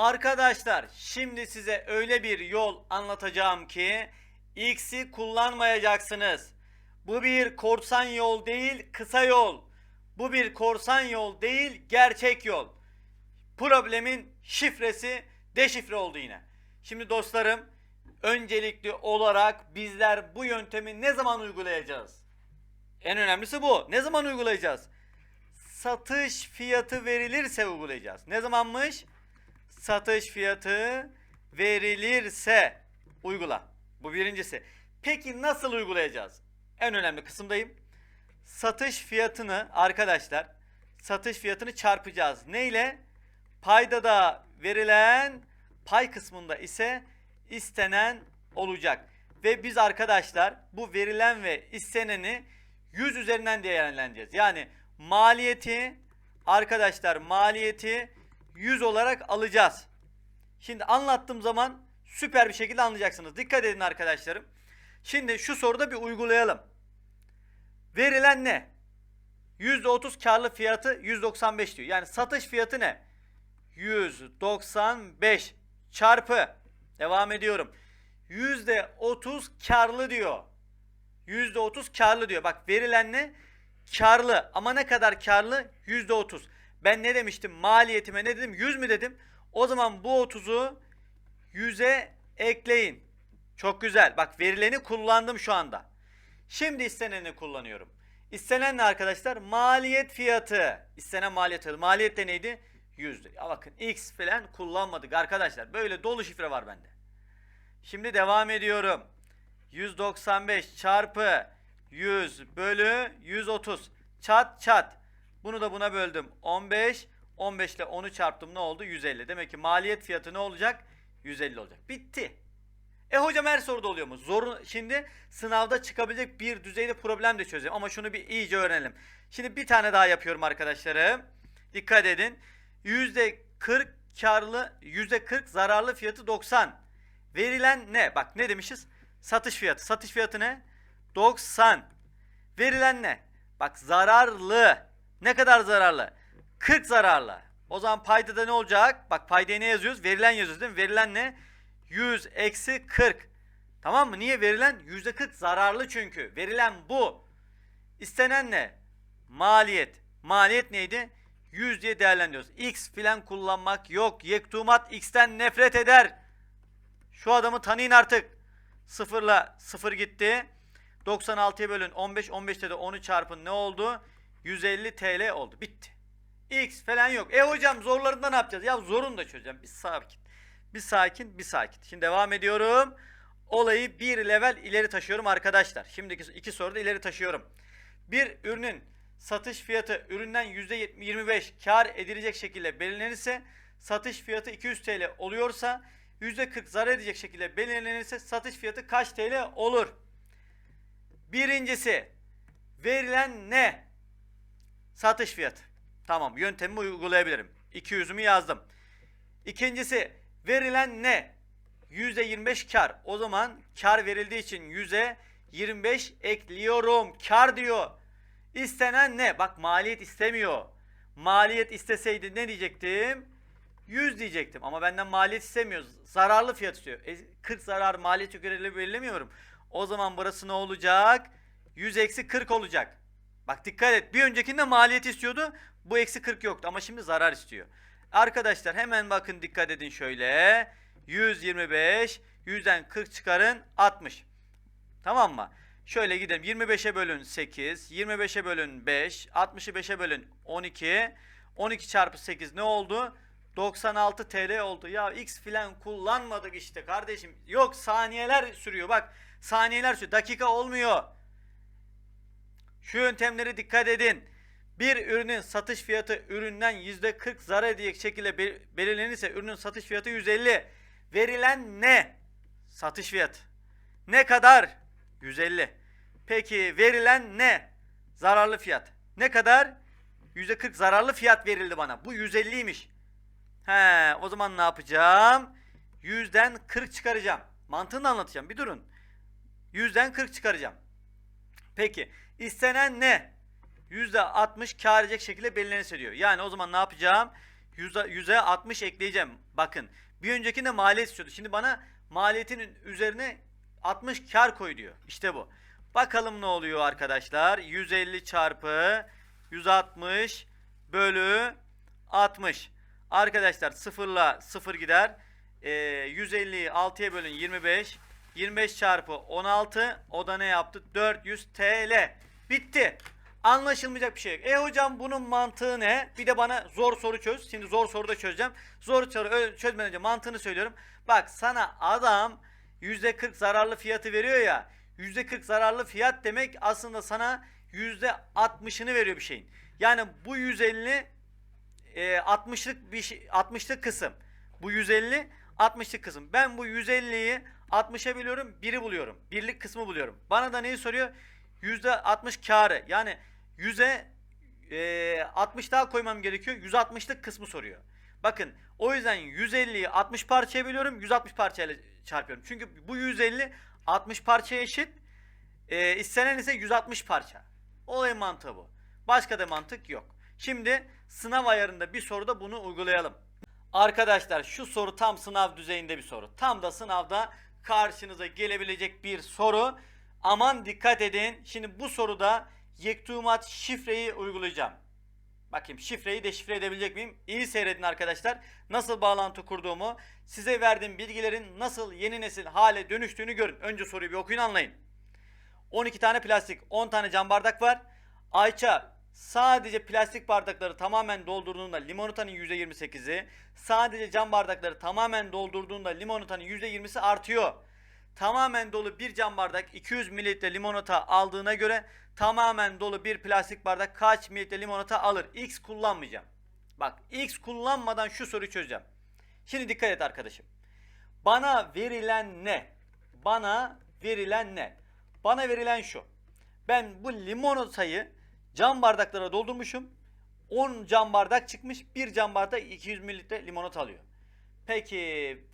Arkadaşlar şimdi size öyle bir yol anlatacağım ki X'i kullanmayacaksınız. Bu bir korsan yol değil kısa yol. Bu bir korsan yol değil gerçek yol. Problemin şifresi deşifre oldu yine. Şimdi dostlarım öncelikli olarak bizler bu yöntemi ne zaman uygulayacağız? En önemlisi bu. Ne zaman uygulayacağız? Satış fiyatı verilirse uygulayacağız. Ne zamanmış? Satış fiyatı verilirse uygula. Bu birincisi. Peki nasıl uygulayacağız? En önemli kısımdayım. Satış fiyatını arkadaşlar satış fiyatını çarpacağız. Ne ile? Paydada verilen pay kısmında ise istenen olacak. Ve biz arkadaşlar bu verilen ve isteneni 100 üzerinden değerlendireceğiz. Yani maliyeti arkadaşlar maliyeti 100 olarak alacağız. Şimdi anlattığım zaman süper bir şekilde anlayacaksınız. Dikkat edin arkadaşlarım. Şimdi şu soruda bir uygulayalım. Verilen ne? %30 karlı fiyatı 195 diyor. Yani satış fiyatı ne? 195 çarpı devam ediyorum. %30 karlı diyor. %30 karlı diyor. Bak verilen ne? Karlı. Ama ne kadar karlı? %30. Ben ne demiştim? Maliyetime ne dedim? 100 mü dedim? O zaman bu 30'u 100'e ekleyin. Çok güzel. Bak verileni kullandım şu anda. Şimdi isteneni kullanıyorum. İstenen ne arkadaşlar? Maliyet fiyatı. İstenen maliyet fiyatı. Maliyet de neydi? 100'dü. Ya bakın X falan kullanmadık arkadaşlar. Böyle dolu şifre var bende. Şimdi devam ediyorum. 195 çarpı 100 bölü 130. Çat çat. Bunu da buna böldüm. 15. 15 ile 10'u çarptım ne oldu? 150. Demek ki maliyet fiyatı ne olacak? 150 olacak. Bitti. E hocam her soruda oluyor mu? Zorun şimdi sınavda çıkabilecek bir düzeyde problem de çözeceğim ama şunu bir iyice öğrenelim. Şimdi bir tane daha yapıyorum arkadaşlarım. Dikkat edin. %40 karlı, %40 zararlı fiyatı 90. Verilen ne? Bak ne demişiz? Satış fiyatı. Satış fiyatı ne? 90. Verilen ne? Bak zararlı. Ne kadar zararlı? 40 zararlı. O zaman payda da ne olacak? Bak paydaya ne yazıyoruz? Verilen yazıyoruz değil mi? Verilen ne? 100 eksi 40. Tamam mı? Niye verilen? %40 zararlı çünkü. Verilen bu. İstenen ne? Maliyet. Maliyet neydi? 100 diye değerlendiriyoruz. X filan kullanmak yok. Yektumat X'ten nefret eder. Şu adamı tanıyın artık. Sıfırla sıfır gitti. 96'ya bölün 15. 15'te de 10'u çarpın ne oldu? 150 TL oldu. Bitti. X falan yok. E hocam zorlarında ne yapacağız? Ya zorunu da çözeceğim. Bir sakin. Bir sakin, bir sakin. Şimdi devam ediyorum. Olayı bir level ileri taşıyorum arkadaşlar. Şimdiki iki soruda ileri taşıyorum. Bir ürünün satış fiyatı üründen %25 kar edilecek şekilde belirlenirse satış fiyatı 200 TL oluyorsa %40 zarar edecek şekilde belirlenirse satış fiyatı kaç TL olur? Birincisi verilen ne? Satış fiyatı. Tamam yöntemimi uygulayabilirim. 200'ümü yazdım. İkincisi verilen ne? %25 kar. O zaman kar verildiği için yüze 25 ekliyorum. Kar diyor. İstenen ne? Bak maliyet istemiyor. Maliyet isteseydi ne diyecektim? 100 diyecektim ama benden maliyet istemiyor. Zararlı fiyat istiyor. E, 40 zarar maliyet görevi belirlemiyorum. O zaman burası ne olacak? 100 eksi 40 olacak. Bak dikkat et. Bir öncekinde maliyet istiyordu. Bu eksi 40 yoktu ama şimdi zarar istiyor. Arkadaşlar hemen bakın dikkat edin şöyle. 125. 100'den 40 çıkarın 60. Tamam mı? Şöyle gidelim. 25'e bölün 8. 25'e bölün 5. 60'ı 5'e bölün 12. 12 çarpı 8 ne oldu? 96 TL oldu. Ya X filan kullanmadık işte kardeşim. Yok saniyeler sürüyor. Bak saniyeler sürüyor. Dakika olmuyor. Şu yöntemlere dikkat edin. Bir ürünün satış fiyatı üründen %40 zarar edecek şekilde bel- belirlenirse ürünün satış fiyatı 150. Verilen ne? Satış fiyatı. Ne kadar? 150. Peki verilen ne? Zararlı fiyat. Ne kadar? %40 zararlı fiyat verildi bana. Bu 150'ymiş. He, o zaman ne yapacağım? 100'den 40 çıkaracağım. Mantığını anlatacağım. Bir durun. 100'den 40 çıkaracağım. Peki istenen ne? %60 kar edecek şekilde belirlenirse diyor. Yani o zaman ne yapacağım? 100'e 100'e 60 ekleyeceğim. Bakın bir öncekinde maliyet istiyordu. Şimdi bana maliyetin üzerine 60 kar koy diyor. İşte bu. Bakalım ne oluyor arkadaşlar. 150 çarpı 160 bölü 60. Arkadaşlar sıfırla sıfır gider. Ee, 150'yi 6'ya bölün 25. 25 çarpı 16 o da ne yaptı? 400 TL. Bitti. Anlaşılmayacak bir şey yok. E hocam bunun mantığı ne? Bir de bana zor soru çöz. Şimdi zor soru da çözeceğim. Zor soru çözmeden önce mantığını söylüyorum. Bak sana adam %40 zararlı fiyatı veriyor ya. %40 zararlı fiyat demek aslında sana %60'ını veriyor bir şeyin. Yani bu 150 e, 60'lık bir şey 60'lık kısım. Bu 150 60'lık kısım. Ben bu 150'yi 60'a biliyorum, 1'i buluyorum. Birlik kısmı buluyorum. Bana da neyi soruyor? %60 karı. Yani 100'e e, 60 daha koymam gerekiyor. 160'lık kısmı soruyor. Bakın o yüzden 150'yi 60 parçaya bölüyorum. 160 parçayla çarpıyorum. Çünkü bu 150 60 parçaya eşit. E, istenen ise 160 parça. Olayın mantığı bu. Başka da mantık yok. Şimdi sınav ayarında bir soruda bunu uygulayalım. Arkadaşlar şu soru tam sınav düzeyinde bir soru. Tam da sınavda karşınıza gelebilecek bir soru. Aman dikkat edin. Şimdi bu soruda yektumat şifreyi uygulayacağım. Bakayım şifreyi deşifre edebilecek miyim? İyi seyredin arkadaşlar. Nasıl bağlantı kurduğumu, size verdiğim bilgilerin nasıl yeni nesil hale dönüştüğünü görün. Önce soruyu bir okuyun anlayın. 12 tane plastik, 10 tane cam bardak var. Ayça sadece plastik bardakları tamamen doldurduğunda limonatanın %28'i, sadece cam bardakları tamamen doldurduğunda limonatanın %20'si artıyor. Tamamen dolu bir cam bardak 200 mililitre limonata aldığına göre tamamen dolu bir plastik bardak kaç mililitre limonata alır? X kullanmayacağım. Bak X kullanmadan şu soruyu çözeceğim. Şimdi dikkat et arkadaşım. Bana verilen ne? Bana verilen ne? Bana verilen şu. Ben bu limonatayı cam bardaklara doldurmuşum. 10 cam bardak çıkmış. 1 cam bardak 200 mililitre limonata alıyor. Peki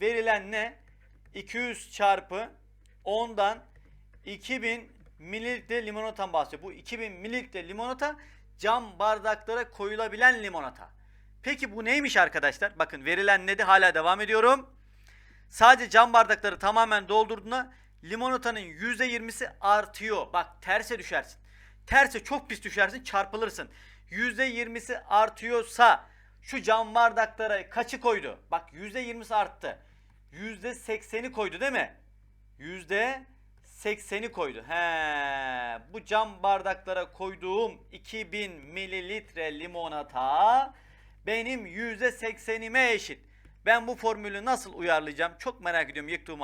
verilen ne? 200 çarpı 10'dan 2000 mililitre limonatan bahsediyor. Bu 2000 mililitre limonata cam bardaklara koyulabilen limonata. Peki bu neymiş arkadaşlar? Bakın verilen ne de hala devam ediyorum. Sadece cam bardakları tamamen doldurduğunda limonatanın %20'si artıyor. Bak terse düşersin. Terse çok pis düşersin çarpılırsın. %20'si artıyorsa şu cam bardaklara kaçı koydu? Bak %20'si arttı. %80'i koydu değil mi? %80'i koydu. He, bu cam bardaklara koyduğum 2000 mililitre limonata benim %80'ime eşit. Ben bu formülü nasıl uyarlayacağım? Çok merak ediyorum yıktığım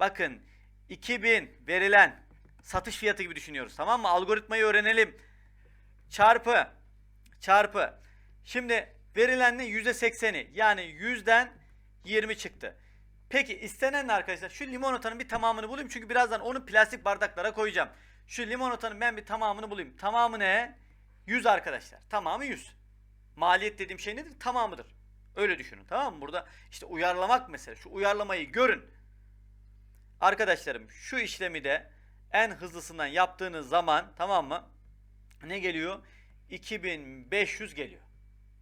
Bakın 2000 verilen satış fiyatı gibi düşünüyoruz. Tamam mı? Algoritmayı öğrenelim. Çarpı çarpı. Şimdi verilen ne? %80'i. Yani 100'den 20 çıktı. Peki istenen ne arkadaşlar? Şu limonatanın bir tamamını bulayım. Çünkü birazdan onu plastik bardaklara koyacağım. Şu limonatanın ben bir tamamını bulayım. Tamamı ne? 100 arkadaşlar. Tamamı 100. Maliyet dediğim şey nedir? Tamamıdır. Öyle düşünün tamam mı? Burada işte uyarlamak mesela. Şu uyarlamayı görün. Arkadaşlarım şu işlemi de en hızlısından yaptığınız zaman tamam mı? Ne geliyor? 2500 geliyor.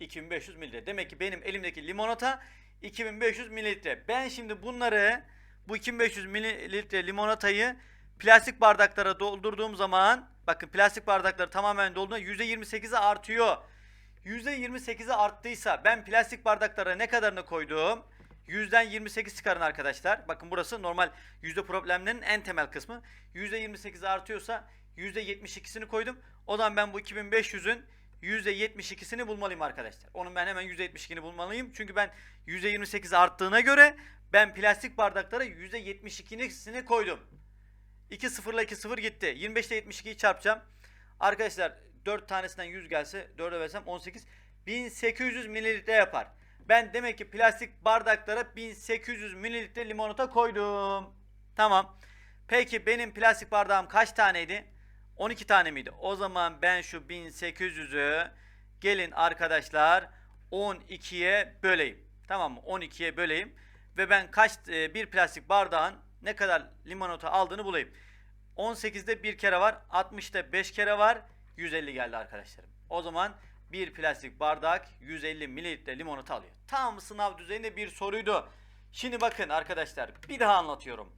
2500 mililitre. Demek ki benim elimdeki limonata 2500 mililitre. Ben şimdi bunları bu 2500 mililitre limonatayı plastik bardaklara doldurduğum zaman bakın plastik bardakları tamamen dolduğunda %28'e artıyor. %28'e arttıysa ben plastik bardaklara ne kadarını koydum? Yüzden 28 çıkarın arkadaşlar. Bakın burası normal yüzde problemlerinin en temel kısmı. %28 artıyorsa %72'sini koydum. O zaman ben bu 2500'ün %72'sini bulmalıyım arkadaşlar. Onun ben hemen %72'ni bulmalıyım. Çünkü ben %28 arttığına göre ben plastik bardaklara %72'sini koydum. 2 sıfırla 2 sıfır gitti. 25 ile 72'yi çarpacağım. Arkadaşlar 4 tanesinden 100 gelse 4'e versem 18. 1800 mililitre yapar. Ben demek ki plastik bardaklara 1800 mililitre limonata koydum. Tamam. Peki benim plastik bardağım kaç taneydi? 12 tane miydi? O zaman ben şu 1800'ü gelin arkadaşlar 12'ye böleyim. Tamam mı? 12'ye böleyim. Ve ben kaç e, bir plastik bardağın ne kadar limonata aldığını bulayım. 18'de bir kere var. 60'da 5 kere var. 150 geldi arkadaşlarım. O zaman bir plastik bardak 150 mililitre limonata alıyor. Tam sınav düzeyinde bir soruydu. Şimdi bakın arkadaşlar bir daha anlatıyorum.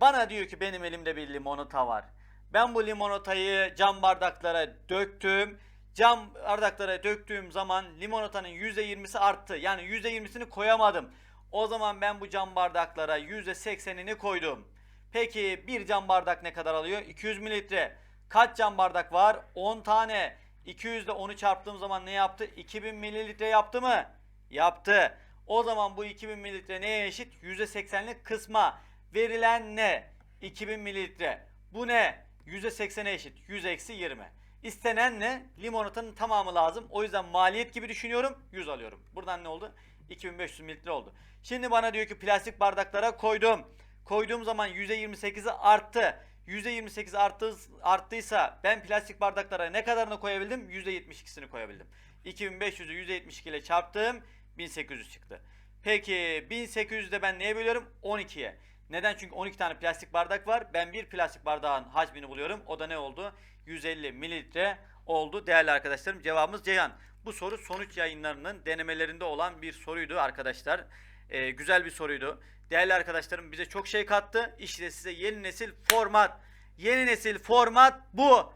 Bana diyor ki benim elimde bir limonata var. Ben bu limonatayı cam bardaklara döktüm. Cam bardaklara döktüğüm zaman limonatanın %20'si arttı. Yani %20'sini koyamadım. O zaman ben bu cam bardaklara %80'ini koydum. Peki bir cam bardak ne kadar alıyor? 200 mililitre. Kaç cam bardak var? 10 tane. 200 ile 10'u çarptığım zaman ne yaptı? 2000 mililitre yaptı mı? Yaptı. O zaman bu 2000 mililitre neye eşit? %80'lik kısma. Verilen ne? 2000 mililitre. Bu ne? %80'e eşit. 100 eksi 20. İstenen ne? Limonatanın tamamı lazım. O yüzden maliyet gibi düşünüyorum. 100 alıyorum. Buradan ne oldu? 2500 mililitre oldu. Şimdi bana diyor ki plastik bardaklara koydum. Koyduğum zaman %28'i arttı. %28 arttı, arttıysa ben plastik bardaklara ne kadarını koyabildim? %72'sini koyabildim. 2500'ü %72 ile çarptım. 1800 çıktı. Peki 1800'ü de ben neye bölüyorum? 12'ye. Neden? Çünkü 12 tane plastik bardak var. Ben bir plastik bardağın hacmini buluyorum. O da ne oldu? 150 mililitre oldu. Değerli arkadaşlarım cevabımız Ceyhan. Bu soru sonuç yayınlarının denemelerinde olan bir soruydu arkadaşlar. Ee, güzel bir soruydu. Değerli arkadaşlarım bize çok şey kattı. İşte size yeni nesil format. Yeni nesil format bu.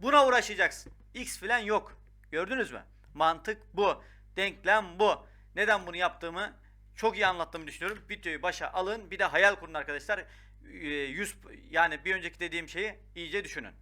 Buna uğraşacaksın. X filan yok. Gördünüz mü? Mantık bu. Denklem bu. Neden bunu yaptığımı çok iyi anlattığımı düşünüyorum. Videoyu başa alın. Bir de hayal kurun arkadaşlar. Ee, 100 yani bir önceki dediğim şeyi iyice düşünün.